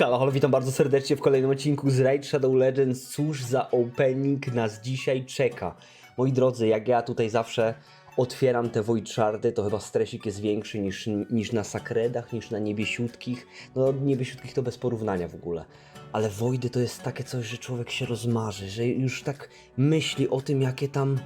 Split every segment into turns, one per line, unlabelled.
Halo, halo, witam bardzo serdecznie w kolejnym odcinku z Raid Shadow Legends. Cóż za opening nas dzisiaj czeka. Moi drodzy, jak ja tutaj zawsze otwieram te Void to chyba stresik jest większy niż, niż na Sakredach, niż na Niebiesiutkich. No, Niebiesiutkich to bez porównania w ogóle. Ale Voidy to jest takie coś, że człowiek się rozmarzy, że już tak myśli o tym, jakie tam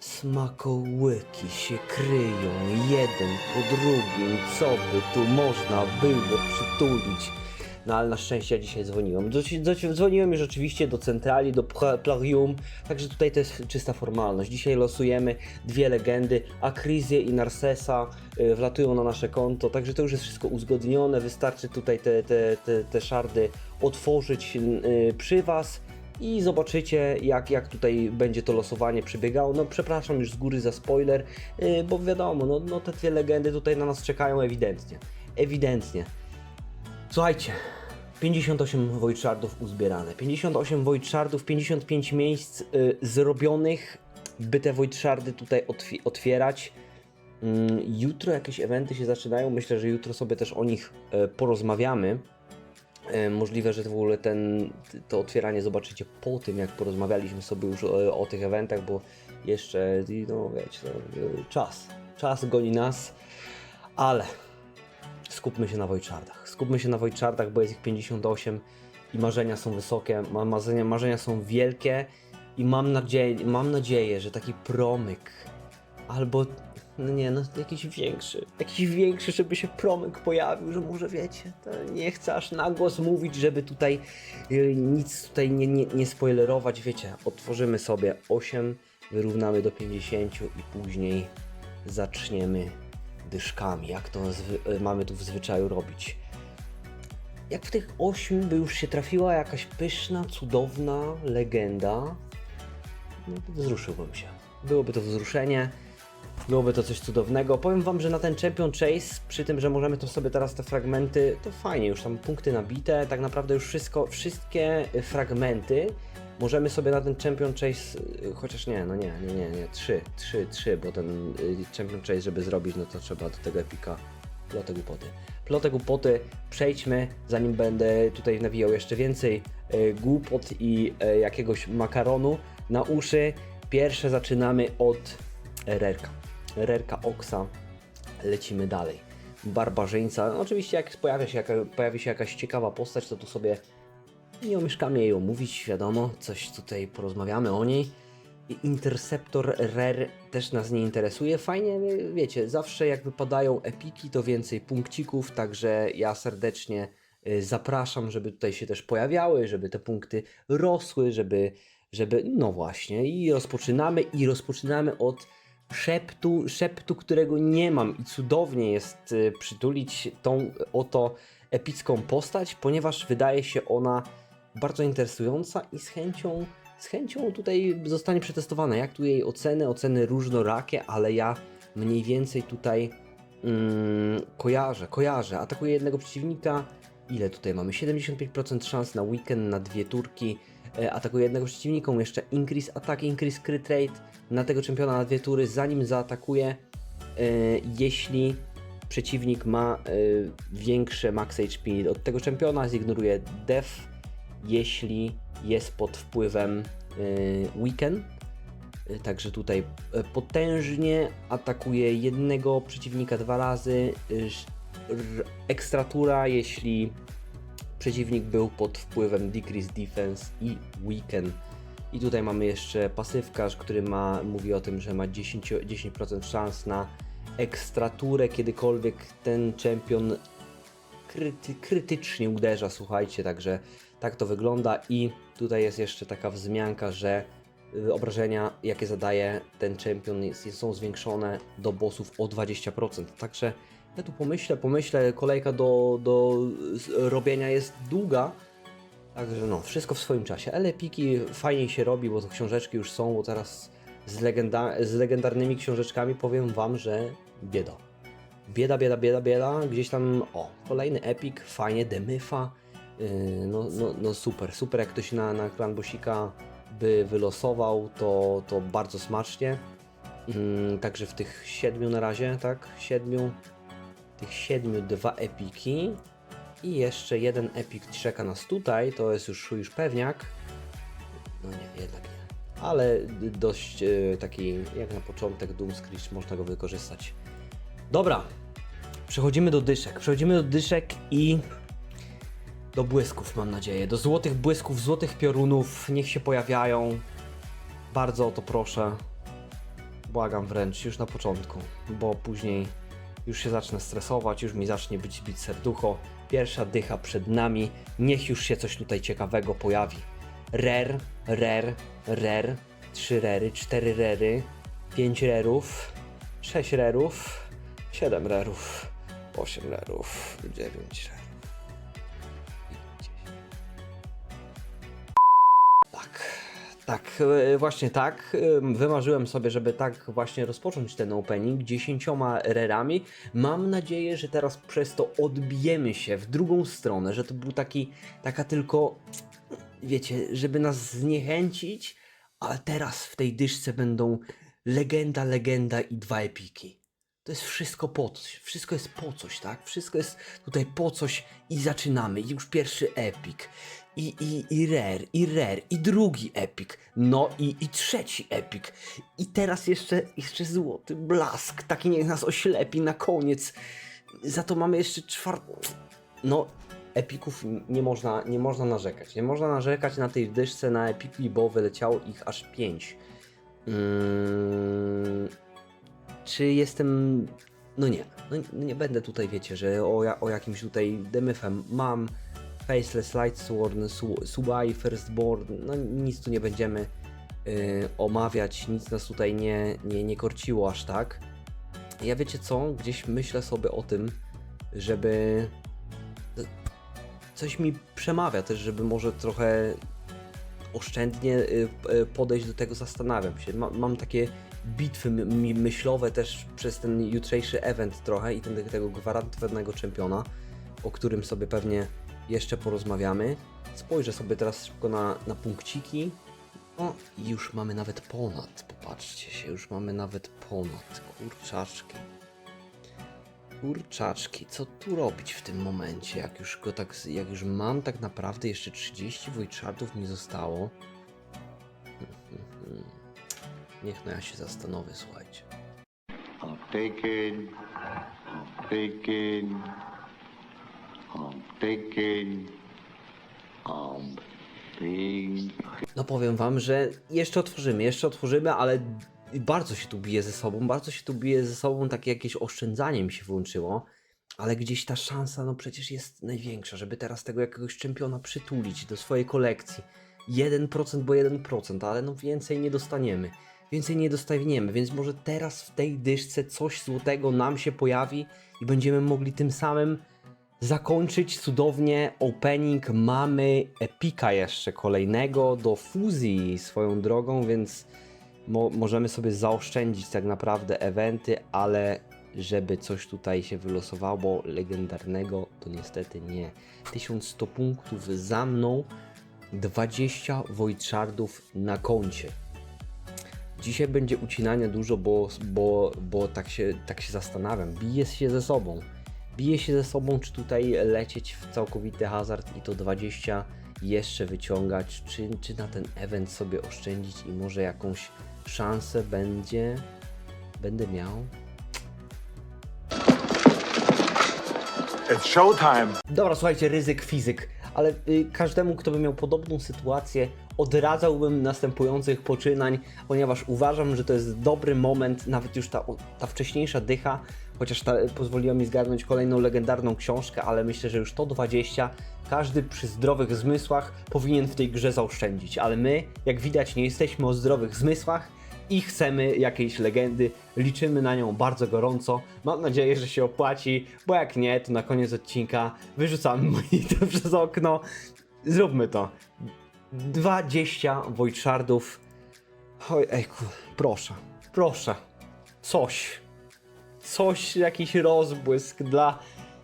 smakołyki się kryją jeden po drugim, co by tu można było przytulić. No ale na szczęście ja dzisiaj dzwoniłem. Dz- dz- Dzwoniłem już oczywiście do centrali, do Pla- Plarium, także tutaj to jest czysta formalność. Dzisiaj losujemy dwie legendy, Akrizję i Narsesa y, wlatują na nasze konto, także to już jest wszystko uzgodnione, wystarczy tutaj te, te, te, te szardy otworzyć y, przy Was i zobaczycie jak, jak tutaj będzie to losowanie przebiegało. No przepraszam już z góry za spoiler, yy, bo wiadomo, no, no te dwie legendy tutaj na nas czekają ewidentnie. Ewidentnie. Słuchajcie, 58 Void Shardów uzbierane, 58 Void Shardów, 55 miejsc y, zrobionych, by te Void Shardy tutaj otwi- otwierać. Mm, Jutro jakieś eventy się zaczynają, myślę, że jutro sobie też o nich e, porozmawiamy. E, Możliwe, że w ogóle ten, to otwieranie zobaczycie po tym, jak porozmawialiśmy sobie już o, o tych eventach, bo jeszcze, no wiecie, no, e, czas, czas goni nas, ale skupmy się na Wojczardach. Skupmy się na Wojczardach, bo jest ich 58 i marzenia są wysokie, ma- marzenia, marzenia są wielkie i mam nadzieję, mam nadzieję, że taki promyk albo no nie, no jakiś większy, jakiś większy, żeby się promyk pojawił, że może wiecie, nie chcę aż na głos mówić, żeby tutaj y, nic tutaj nie, nie, nie spoilerować, wiecie, otworzymy sobie 8, wyrównamy do 50 i później zaczniemy dyszkami, jak to y, mamy tu w zwyczaju robić. Jak w tych 8 by już się trafiła jakaś pyszna, cudowna legenda, no to wzruszyłbym się. Byłoby to wzruszenie, byłoby to coś cudownego. Powiem wam, że na ten Champion Chase, przy tym, że możemy to sobie teraz te fragmenty, to fajnie, już tam punkty nabite, tak naprawdę już wszystko, wszystkie fragmenty możemy sobie na ten Champion Chase, y, chociaż nie, no nie, nie, nie, nie, trzy, trzy, trzy, bo ten y, Champion Chase, żeby zrobić, no to trzeba do tego epika plotę głupoty. Plotę głupoty przejdźmy, zanim będę tutaj nawijał jeszcze więcej e, głupot i e, jakiegoś makaronu na uszy. Pierwsze zaczynamy od Rerka. Rerka Oksa. Lecimy dalej. Barbarzyńca. Oczywiście jak pojawia się, jaka, pojawi się jakaś ciekawa postać, to tu sobie nie omieszkamy jej omówić, wiadomo, coś tutaj porozmawiamy o niej. Interceptor Rare też nas nie interesuje. Fajnie, wie- wiecie, zawsze jak wypadają epiki, to więcej punkcików, także ja serdecznie y, zapraszam, żeby tutaj się też pojawiały, żeby te punkty rosły, żeby, żeby, no właśnie, i rozpoczynamy, i rozpoczynamy od szeptu, szeptu, którego nie mam i cudownie jest y, przytulić tą oto epicką postać, ponieważ wydaje się ona bardzo interesująca i z chęcią, z chęcią tutaj zostanie przetestowana. Jak tu jej oceny, oceny różnorakie, ale ja mniej więcej tutaj mm, kojarzę, kojarzę. Atakuje jednego przeciwnika. Ile tutaj mamy? 75% szans na weekend, na dwie turki. E, atakuje jednego przeciwnika, jeszcze increase attack, increase crit rate na tego czempiona na dwie tury, zanim zaatakuje. Jeśli przeciwnik ma e, większe max HP od tego czempiona, zignoruje def, jeśli jest pod wpływem y, weekend. Y, Także tutaj y, potężnie atakuje jednego przeciwnika dwa razy. Ekstratura, jeśli przeciwnik był pod wpływem decrease defense i weekend. I tutaj mamy jeszcze pasywkarz, który ma, mówi o tym, że ma 10%, 10% szans na ekstraturę, kiedykolwiek ten czempion kryty, krytycznie uderza, słuchajcie, także tak to wygląda i tutaj jest jeszcze taka wzmianka, że y, obrażenia, jakie zadaje ten czempion jest, są zwiększone do bossów o 20%, także ja tu pomyślę, pomyślę, kolejka do, do robienia jest długa, Także no, wszystko w swoim czasie. Ale piki fajniej się robi, bo to książeczki już są, bo teraz z, legenda z legendarnymi książeczkami powiem wam, że bieda. Bieda, bieda, bieda, bieda. Gdzieś tam, o, kolejny epik, fajnie, demyfa. Yy, no, no, no super, super jak ktoś na, na Clanbosika by wylosował, to, to bardzo smacznie. Yy, także w tych siedmiu na razie, tak? Siedmiu, tych siedmiu dwa epiki. I jeszcze jeden epic czeka nas tutaj, to jest już, już pewniak. No nie, jednak nie. Ale dość e, taki, jak na początek Doom Screech, można go wykorzystać. Dobra, przechodzimy do dyszek. Przechodzimy do dyszek i do błysków, mam nadzieję. Do złotych błysków, złotych piorunów. Niech się pojawiają. Bardzo o to proszę. Błagam wręcz już na początku, bo później już się zacznę stresować, już mi zacznie być bić serducho. Pierwsza dycha przed nami. Niech już się coś tutaj ciekawego pojawi. Rer, rer, rer. Trzy rery, cztery rery, pięć rerów, sześć rerów, siedem rerów, osiem rerów, dziewięć rerów. Tak, e, właśnie tak. Wymarzyłem sobie, żeby tak właśnie rozpocząć ten opening dziesięcioma rerami. Mam nadzieję, że teraz przez to odbijemy się w drugą stronę, że to był taki, taka tylko, wiecie, żeby nas zniechęcić, ale teraz w tej dyszce będą legenda, legenda i dwa epiki. To jest wszystko po coś, wszystko jest po coś, tak? Wszystko jest tutaj po coś i zaczynamy. Już pierwszy epik. I, i, i rare, i rare, i drugi epik. No i, i trzeci epik. I teraz jeszcze, jeszcze złoty blask. Taki niech nas oślepi na koniec. Za to mamy jeszcze czwarty. No, epików nie można, nie można narzekać. Nie można narzekać na tej dyszce na epiki, bo wyleciało ich aż pięć. Mm, czy jestem. No nie, no nie będę tutaj, wiecie, że o, o jakimś tutaj demyfem mam. Faceless Lightsworn, Su- Subai, Firstborn, no nic tu nie będziemy y, omawiać, nic nas tutaj nie, nie, nie korciło aż tak. Ja wiecie co, gdzieś myślę sobie o tym, żeby. Coś mi przemawia też, żeby może trochę oszczędnie y, y, podejść do tego, zastanawiam się. Ma, mam takie bitwy myślowe też przez ten jutrzejszy event trochę i ten, tego gwarantowanego czempiona, o którym sobie pewnie jeszcze porozmawiamy. Spojrzę sobie teraz szybko na, na punkciki. O, i już mamy nawet ponad, popatrzcie się, już mamy nawet ponad, kurczaczki. Kurczaczki, co tu robić w tym momencie, jak już go tak, jak już mam tak naprawdę jeszcze 30 Wojczardów mi zostało. Niech no ja się zastanowię, słuchajcie.
I'm thinking, I'm thinking, thinking, I'm thinking.
No powiem wam, że jeszcze otworzymy, jeszcze otworzymy, ale bardzo się tu bije ze sobą, bardzo się tu bije ze sobą, takie jakieś oszczędzanie mi się włączyło, ale gdzieś ta szansa, no przecież jest największa, żeby teraz tego jakiegoś czempiona przytulić do swojej kolekcji. 1% bo 1%, ale no więcej nie dostaniemy. Więcej nie dostaniemy, więc może teraz w tej dyszce coś złotego nam się pojawi i będziemy mogli tym samym zakończyć cudownie opening. Mamy epika jeszcze kolejnego do fuzji swoją drogą, więc mo możemy sobie zaoszczędzić tak naprawdę eventy, ale żeby coś tutaj się wylosowało legendarnego, to niestety nie. 1100 punktów za mną, 20 Wojtszardów na koncie. Dzisiaj będzie ucinania dużo, bo, bo, bo tak, się, tak się zastanawiam. Bije się ze sobą. Bije się ze sobą, czy tutaj lecieć w całkowity hazard i to 20 jeszcze wyciągać, czy, czy na ten event sobie oszczędzić i może jakąś szansę będzie będę miał.
It's showtime.
Dobra, słuchajcie, ryzyk fizyk, ale y, każdemu, kto by miał podobną sytuację, odradzałbym następujących poczynań, ponieważ uważam, że to jest dobry moment, nawet już ta, ta wcześniejsza dycha, chociaż ta pozwoliła mi zgarnąć kolejną legendarną książkę, ale myślę, że już to 20 każdy przy zdrowych zmysłach powinien w tej grze zaoszczędzić, ale my, jak widać, nie jesteśmy o zdrowych zmysłach, i chcemy jakiejś legendy. Liczymy na nią bardzo gorąco. Mam nadzieję, że się opłaci, bo jak nie, to na koniec odcinka wyrzucamy monitor przez okno. Zróbmy to. 20 Wojtszardów. Oj, ejku, proszę, proszę. Coś. Coś, jakiś rozbłysk dla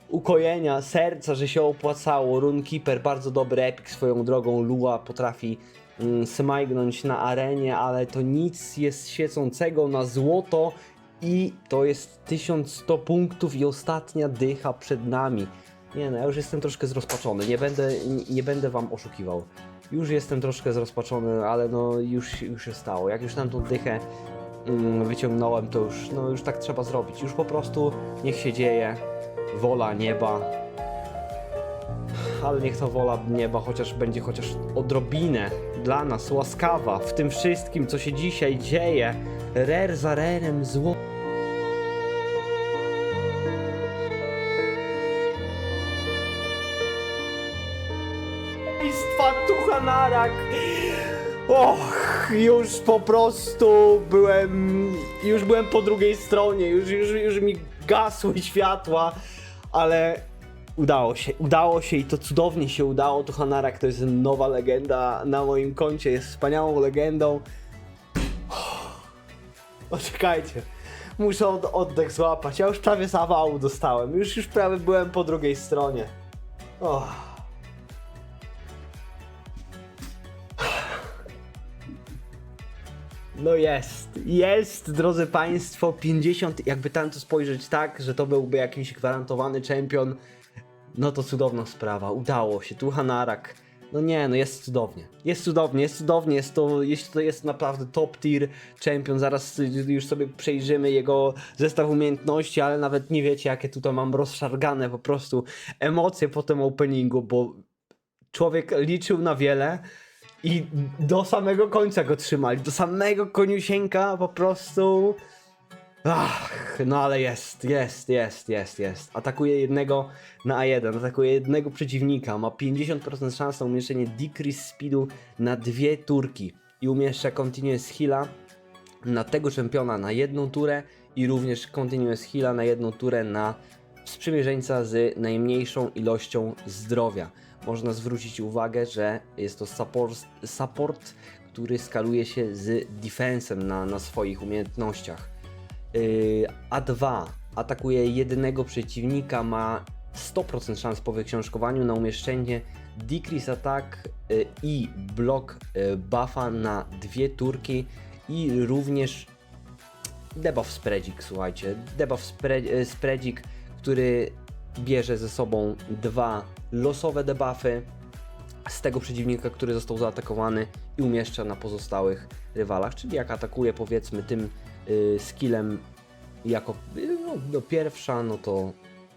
ukojenia serca, że się opłacało. Runkeeper, bardzo dobry epik swoją drogą. Lua potrafi mm, smajgnąć na arenie, ale to nic jest świecącego na złoto i to jest 1100 punktów i ostatnia dycha przed nami. Nie no, ja już jestem troszkę zrozpaczony, nie będę, nie, będę wam oszukiwał. Już jestem troszkę zrozpaczony, ale no już, już się stało. Jak już tam tą dychę wyciągnąłem, to już, no już tak trzeba zrobić. Już po prostu niech się dzieje. Wola nieba. Ale niech ta wola nieba chociaż będzie chociaż odrobinę dla nas łaskawa w tym wszystkim, co się dzisiaj dzieje. Rer za rerem zło. Państwa Tuchanarak! Och, już po prostu byłem, już byłem po drugiej stronie, już, już, już mi gasły światła, ale udało się, udało się i to cudownie się udało. Tuchanarak to jest nowa legenda na moim koncie, jest wspaniałą legendą. Poczekajcie, muszę od, oddech złapać, ja już prawie zawału dostałem, już, już prawie byłem po drugiej stronie. Och. No jest, jest, drodzy Państwo, 50, jakby tam to spojrzeć tak, że to byłby jakiś gwarantowany czempion, no to cudowna sprawa, udało się, tu Hanarak, no nie, no jest cudownie, jest cudownie, jest cudownie, jest to, jest to jest naprawdę top tier czempion, zaraz już sobie przejrzymy jego zestaw umiejętności, ale nawet nie wiecie jakie tutaj mam rozszargane po prostu emocje po tym openingu, bo człowiek liczył na wiele i do samego końca go trzymali, do samego koniusieńka po prostu. Ach, no ale jest, jest, jest, jest, jest. Atakuje jednego na A1, atakuje jednego przeciwnika, ma 50% szans na umieszczenie decrease speedu na dwie turki i umieszcza continuous heala na tego czempiona na jedną turę i również continuous heala na jedną turę na sprzymierzeńca z najmniejszą ilością zdrowia. Można zwrócić uwagę, że jest to support, support który skaluje się z defensem na, na swoich umiejętnościach. Yy, A2 atakuje jednego przeciwnika, ma 100% szans po wyksiążkowaniu na umieszczenie decrease attack yy, i block yy, buffa na dwie turki i również debuff spreadzik, słuchajcie. Debuff spre, spreadzik, który bierze ze sobą dwa losowe debuffy z tego przeciwnika, który został zaatakowany i umieszcza na pozostałych rywalach. Czyli jak atakuje powiedzmy tym y, skillem jako y, no, no, pierwsza, no to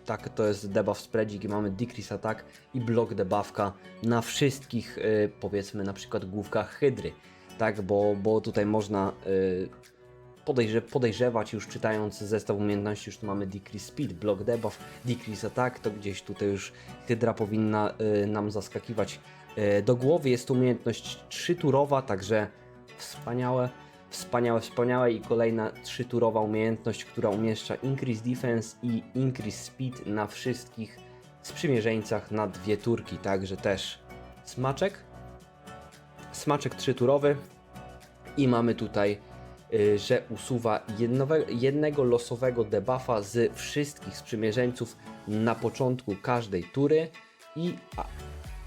tak, to jest debuff spreadzik i mamy decrease attack i block debuffka na wszystkich y, powiedzmy na przykład główkach hydry. Tak, bo, bo tutaj można y, podejrze, podejrzewać już czytając zestaw umiejętności, już tu mamy decrease speed, block debuff, decrease attack, to gdzieś tutaj już Hydra powinna y, nam zaskakiwać y, do głowy. Jest umiejętność trzyturowa, także wspaniałe, wspaniałe, wspaniałe i kolejna trzyturowa umiejętność, która umieszcza increase defense i increase speed na wszystkich sprzymierzeńcach na dwie turki, także też smaczek, smaczek trzyturowy. I mamy tutaj że usuwa jednego losowego debuffa z wszystkich sprzymierzeńców na początku każdej tury i,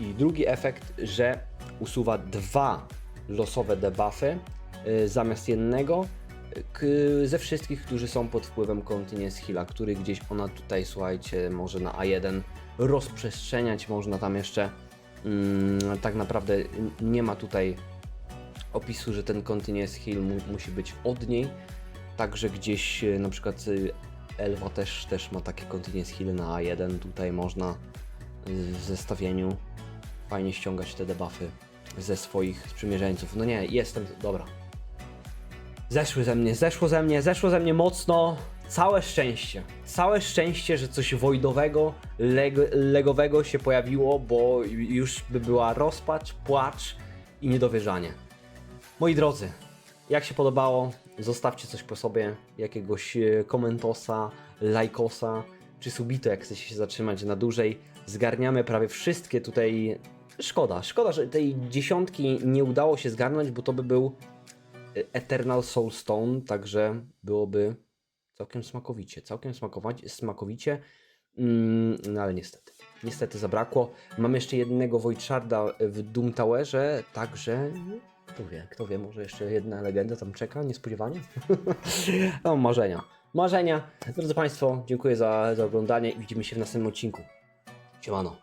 i drugi efekt, że usuwa dwa losowe debuffy y, zamiast jednego y, ze wszystkich, którzy są pod wpływem Continuous Heal'a, który gdzieś ona tutaj, słuchajcie, może na A1 rozprzestrzeniać, można tam jeszcze mm, tak naprawdę nie ma tutaj opisu, że ten continuous heal mu, musi być od niej. Także gdzieś e, na przykład y, Elwa też, też ma takie continuous heal na A1. Tutaj można y, w zestawieniu fajnie ściągać te debuffy ze swoich sprzymierzeńców. No nie, jestem. Dobra. Zeszły ze mnie, zeszło ze mnie, zeszło ze mnie mocno. Całe szczęście. Całe szczęście, że coś wojdowego, leg, legowego się pojawiło, bo już by była rozpacz, płacz i niedowierzanie. Moi drodzy, jak się podobało, zostawcie coś po sobie, jakiegoś e, komentosa, lajkosa, czy subito, jak chcecie się zatrzymać na dłużej. Zgarniamy prawie wszystkie tutaj. Szkoda, szkoda, że tej dziesiątki nie udało się zgarnąć, bo to by był e, Eternal Soul Stone, także byłoby całkiem smakowicie, całkiem smakować- smakowicie, mm, no ale niestety. Niestety zabrakło. Mam jeszcze jednego Wojczarda w Doom Towerze, także kto wie, kto wie, może jeszcze jedna legenda tam czeka, niespodziewanie. no, marzenia. Marzenia. Drodzy Państwo, dziękuję za, za oglądanie i widzimy się w następnym odcinku. Siemano.